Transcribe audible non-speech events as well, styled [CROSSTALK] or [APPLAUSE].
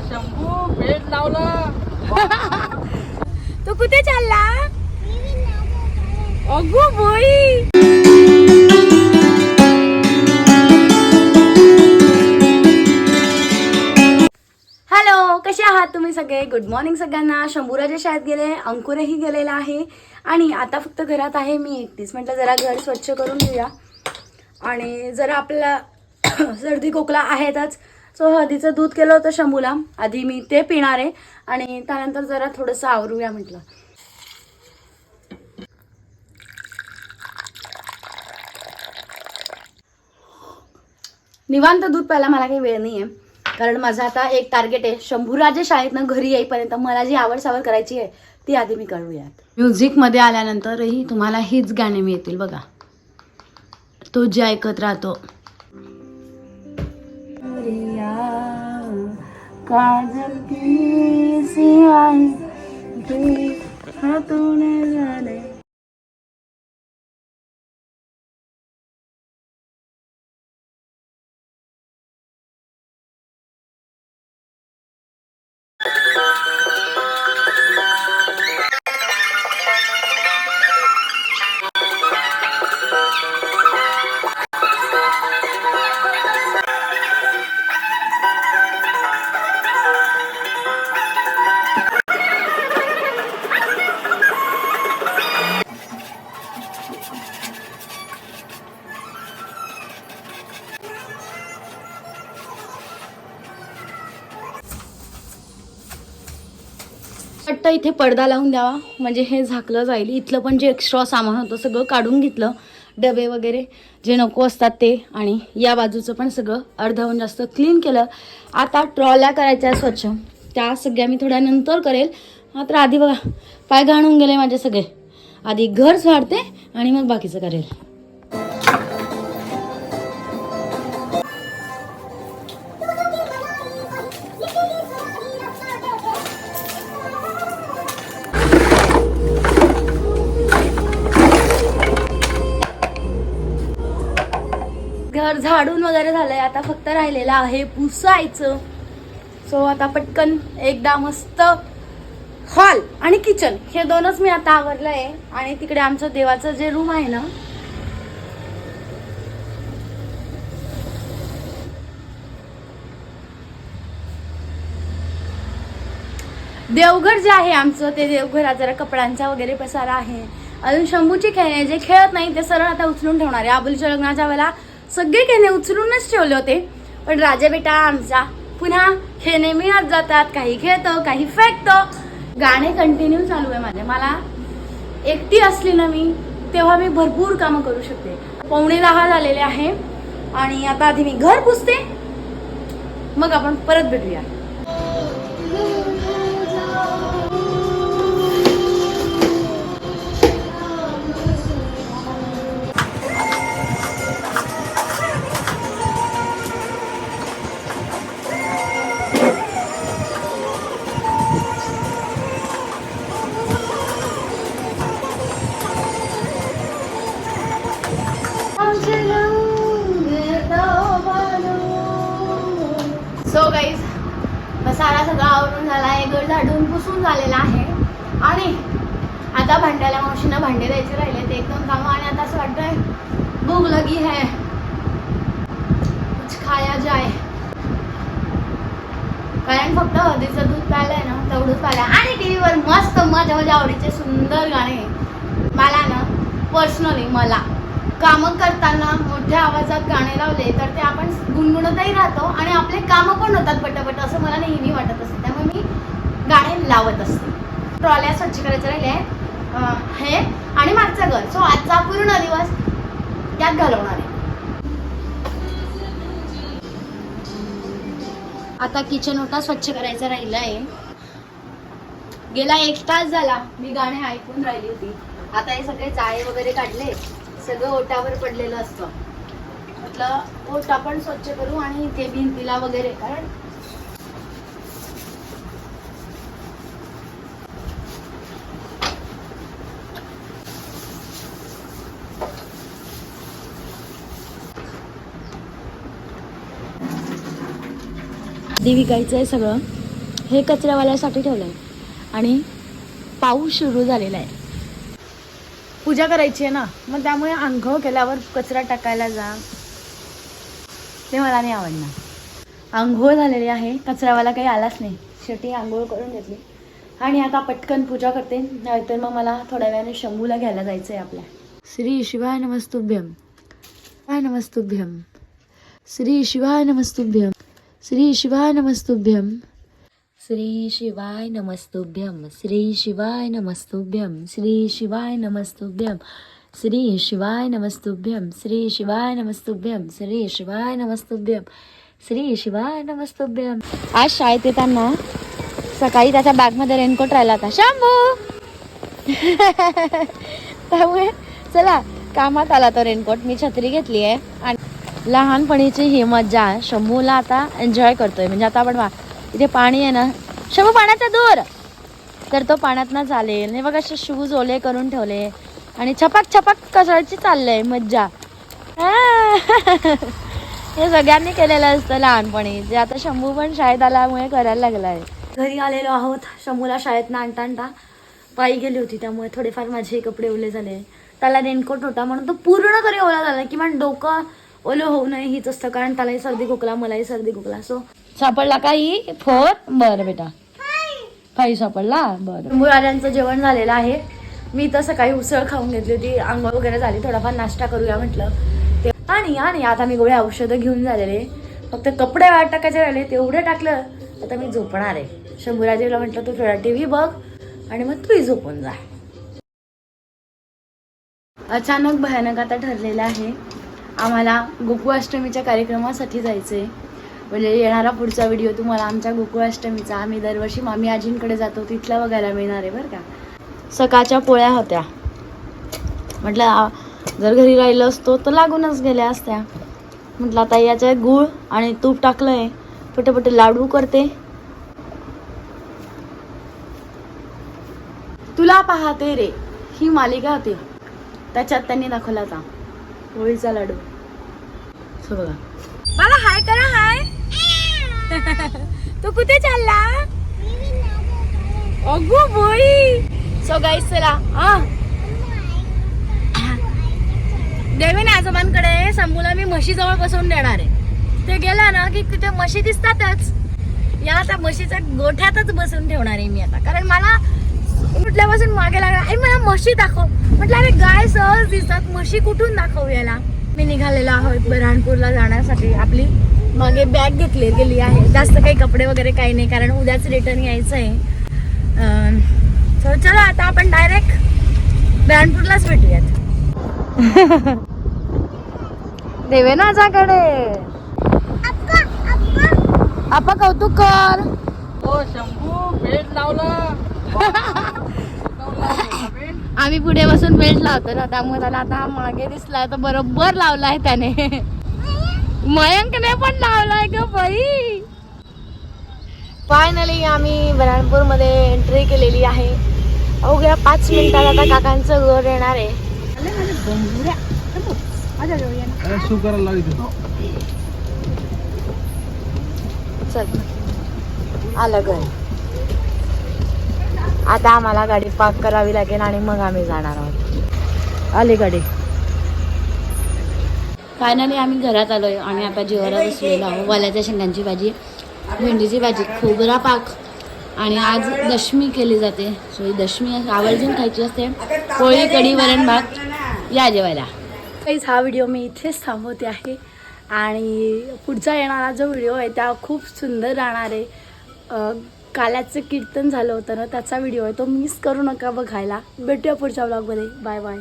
शंभू पेट लावला. [LAUGHS] तू कुठे चालला? अगो बोई. हॅलो कसे आहात तुम्ही सगळे? गुड मॉर्निंग सगळ्यांना. शंभूराच्या शाळेत गेले अंकुरही गेलेला आहे. आणि आता फक्त घरात आहे मी एकटीच. म्हटलं जरा घर स्वच्छ करून घेऊया. आणि जरा आपला [COUGHS] सर्दी खोकला आहेतच. सो हळदीचं दूध केलं होतं शंभूला. आधी मी ते पिणार आहे आणि त्यानंतर जरा थोडंसं आवरूया म्हटलं. निवांत दूध प्यायला मला काही वेळ नाही आहे कारण माझं आता एक टार्गेट आहे. शंभूराजे शाळेतनं घरी येईपर्यंत मला जी आवड सावड करायची आहे ती आधी मी करूयात म्युझिकमध्ये आल्यानंतरही तुम्हाला हीच गाणे मिळतील बघा. तो जे ऐकत राहतो. काजल की सी आई के हाथों ने जाने वाटतं इथे पडदा लावून द्यावा. म्हणजे हे झाकलं जाईल. इथलं पण जे एक्स्ट्रा सामान होतं सगळं काढून घेतलं. डबे वगैरे जे नको असतात ते. आणि या बाजूचं पण सगळं अर्धाहून जास्त क्लीन केलं. आता ट्रॉल्या करायच्या स्वच्छ. त्या सगळ्या मी थोड्या नंतर करेल. मात्र आधी बघा. पाय घाणून गेले माझे सगळे. आधी घर झाडते आणि मग बाकीचं करेल. तर झाडून वगैरे झालंय. आता फक्त राहिलेलं आहे पुसायचं. सो आता पटकन एकदा मस्त हॉल आणि किचन हे दोनच मी आता आवरलं आहे आणि तिकडे आमचं देवाचं जे रूम आहे ना देवघर जे आहे आमचं ते देवघरा जरा कपड्यांचा वगैरे पसारा आहे. अजून शंभूची खेळणे जे खेळत नाही ते सरळ आता उचलून ठेवणार आहे. आबुलीच्या लग्नाच्या वेळेला सगळे खेळणे उचलूनच ठेवले होते. पण राजा बेटा आमचा पुन्हा खेळणे मिळत जातात. काही खेळतो काही फेकतो. गाणे कंटिन्यू चालू आहे माझे. मला एकटी असली ना मी तेव्हा मी भरपूर कामं करू शकते. पावणे दहा झालेले आहे आणि आता आधी मी घर पुसते. मग आपण परत भेटूया. झाला आहे घर झाडून पुसून झालेला आहे. आणि आता भांड्याला मावशीनं भांडे द्यायचे राहिले ते एकदम कामं आणि आता असं वाटतंय भूक लगी है. कुछ खाया जाय कारण फक्त हळदीचं दूध प्यायलंय ना तेवढंच प्यायला आणि टीव्हीवर मस्त माझ्या माझ्या आवडीचे सुंदर गाणे. मला ना पर्सनली मला. कामं करताना मोठ्या आवाजात गाणे लावले तर ते आपण गुणगुणतही राहतो आणि आपले कामं पण होतात पटापट असं मला नेहमी वाटत असते. त्यामुळे मी गाणे लावत असते. ट्रॉल्या स्वच्छ करायचं राहिले हे आणि मागचं घर. सो आजचा पूर्ण दिवस त्यात घालवणार आहे. आता किचन होता स्वच्छ करायचा राहिला आहे गेला एक तास झाला. मी गाणे ऐकून राहिली होती. आता हे सगळे चाळे वगैरे काढले. सगळं ओटावर पडलेलं असतं. म्हटलं ओटा पण स्वच्छ करू आणि इथे भिंतीला वगैरे कारण विकायचं आहे सगळं. हे कचऱ्यावाल्यासाठी ठेवलं आहे आणि पाऊस सुरू झालेला आहे. पूजा करायची आहे ना मग त्यामुळे आंघोळ केल्यावर कचरा टाकायला जा. ते मला नाही आवडणार. आंघोळ झालेली आहे कचरावाला काही आलाच नाही. शेवटी आंघोळ करून घेतली. आणि आता पटकन पूजा करते नाहीतर मग मला थोड्या वेळाने शंभूला घ्यायला जायचं आहे आपल्या. श्री शिवाय नमस्तुभ्यम शिवाय नमस्तुभ्यम श्री शिवाय नमस्तुभ्यम श्री शिवाय नमस्तुभ्यम श्री शिवाय नमस्तुभ्यम श्री शिवाय नमस्तुभ्यम श्री शिवाय नमस्तुभ्यम श्री शिवाय नमस्तुभ्यम श्री शिवाय नमस्तुभ्यम श्री शिवाय नमस्तुभ्यम श्री शिवाय नमस्तुभ्यम आज शाळेत येताना सकाळी त्याच्या बॅगमध्ये रेनकोट राहिला होता. शंभू! [LAUGHS] त्यामुळे चला कामात आला तो रेनकोट. मी छत्री घेतली आहे आणि लहानपणीची ही मज्जा शंभूला आता एन्जॉय करतोय. म्हणजे आता आपण वा- इथे पाणी आहे ना. शंभू पाण्याचा दूर. तर तो पाण्यात चालेल. हे बघा असे शूज ओले करून ठेवले. आणि छपाक छपाक कसायची चाललंय? मज्जा. हे सगळ्यांनी केलेलं असतं लहानपणी. जे आता शंभू पण शाळेत आल्यामुळे करायला लागला आहे घरी आलेलो आहोत. शंभूला शाळेत आणता आणता पायी गेली होती. त्यामुळे थोडेफार माझे कपडे ओले झाले. त्याला रेनकोट होता. म्हणून तो पूर्ण तरी ओला झाला. किमान डोकं ओलं होऊ नये हीच असतं. कारण त्यालाही सर्दी खोकला मलाही सर्दी खोकला. सो सापडला काही फोर? बरं बेटा. फाई सापडला? बरं. मुलांचं जेवण झालेलं आहे. मी तर सकाळी उसळ खाऊन घेतली होती. आंघोळ वगैरे झाली. थोडाफार नाश्ता करूया म्हटलं. ते आणि आणि आता मी गोळ्या औषधं घेऊन झालेले. फक्त कपडे वाट टाकायचे राहिले. तेवढे टाकलं. आता मी झोपणार आहे. शंभूराजीला म्हटलं तू थोडा टी व्ही बघ आणि मग तूही झोपून जा. अचानक भयानक आता ठरलेलं आहे. आम्हाला गोकुळाष्टमीच्या कार्यक्रमासाठी जायचं आहे म्हणजे येणारा पुढचा व्हिडिओ तुम्हाला आमच्या गोकुळाष्टमीचा. आम्ही दरवर्षी मामी आजींकडे जातो तिथला बघायला मिळणार आहे बरं का? सकाळच्या पोळ्या होत्या. म्हटलं जर घरी राहिलं असतो तर लागूनच गेल्या असत्या. म्हटलं आता याच्यात गूळ आणि तूप टाकलंय. पटे लाडू करते. तुला पाहते रे ही मालिका होती. त्याच्यात त्यांनी दाखवला होता. होळीचा लाडू. बघा मला हाय करा हाय. [LAUGHS] तू कुठे चालला? अगो बोई. सो गाईस चला. हा. देवीन आजोबांकडे. शंभूला मी म्हशीजवळ बसवून देणार आहे. ते गेला ना की तिथे म्हशी दिसतातच. या आता म्हशीच्या गोठ्यातच बसून ठेवणार आहे मी आता. कारण मला म्हटल्यापासून मागे लागला. आई मला म्हशी दाखव. म्हटलं अरे गाय सहज दिसतात. म्हशी कुठून दाखवू याला? मी निघालेला आहोत बऱ्हाणपूरला जाण्यासाठी. आपली मागे बॅग घेतली गेली आहे. जास्त काही कपडे वगैरे काही नाही कारण उद्याच रिटर्न यायचं आहे अं, so चला आता आपण डायरेक्ट बऱ्हाणपूरलाच भेटूयात. [LAUGHS] देवेनाच्याकडे आपा कौतुक कर. हो शंभू बेड लावलं. [LAUGHS] आम्ही पुढे बसून बेल्ट लावतो ना त्यामुळे त्याला आता हा मागे दिसलाय तर बरोबर लावलाय त्याने. [LAUGHS] मयंकने पण लावलाय ग बाई. फायनली आम्ही बऱ्हाणपूरमध्ये एंट्री केलेली आहे. अवघ्या पाच मिनिटात आता काकांचं घर येणार आहे. शू करायला लावायचं चल. आलं घर. आता आम्हाला गाडी पार्क करावी लागेल आणि मग आम्ही जाणार आहोत. आली गाडी. फायनली आम्ही घरात आलो आहे आणि आता जेवायला बसलेलो आहोत. वाल्याच्या शेंगांची भाजी भेंडीची भाजी खोबरा पाक आणि आज दशमी केली जाते. सो ही दशमी आवर्जून खायची असते. पोळी कढी वरण भात या जेवायला. काहीच हा व्हिडिओ मी इथेच थांबवते आहे. आणि पुढचा येणारा जो व्हिडिओ आहे त्या खूप सुंदर राहणार आहे. काल्याचं कीर्तन झालं होतं ना त्याचा व्हिडिओ आहे. तो मिस करू नका बघायला. भेटूया पुढच्या ब्लॉगमध्ये बाय बाय